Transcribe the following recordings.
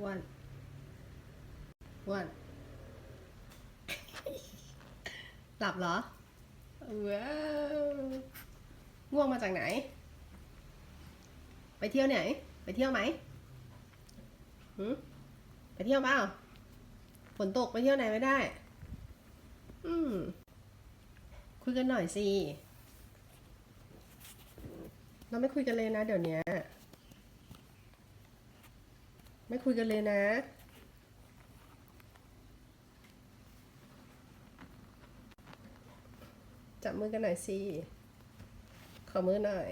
อ้วนอ้วนหลับเหรอ ว้าวง่วงมาจากไหน ไปเที่ยวไหน ไปเที่ยวไหมหืมไปเที่ยวเปล่าฝนตกไปเที่ยวไหนไม่ได้ อืม คุยกันหน่อยสิ เราไม่คุยกันเลยนะเดี๋ยวนี้ ไม่คุยกันเลยนะจับมือกันหน่อยสิ ขอมือหน่อย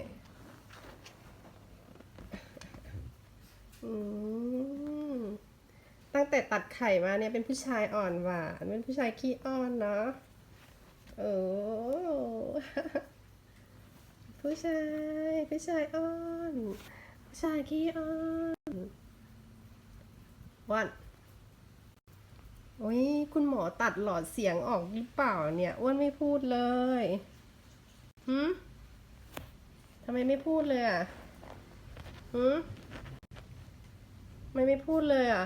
อตั้งแต่ตัดไข่มาเนี่ยเป็นผู้ชายอ่อนหวาน เป็นผู้ชายขี้อ้อนเนาะโอ้ผู้ชาย ผู้ชายอ้อน ผู้ชายขี้อ้อน วันโอ้ยคุณหมอตัดหลอดเสียงออกหรือเปล่าเนี่ยอ้วนไม่พูดเลยหืมทำไมไม่พูดเลยอะหืมทำไมไม่พูดเลยอะ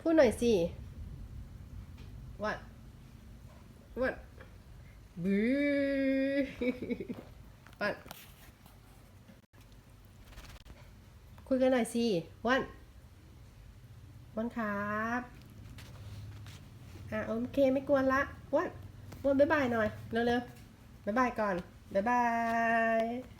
พูดหน่อยสิวัดวัดบูวัดคุยกันหน่อยสิวัน วันครับอะโอเคไม่กวนละวันวันบ๊ายบายหน่อยเร็วๆบ๊ายบายก่อนบ๊ายบาย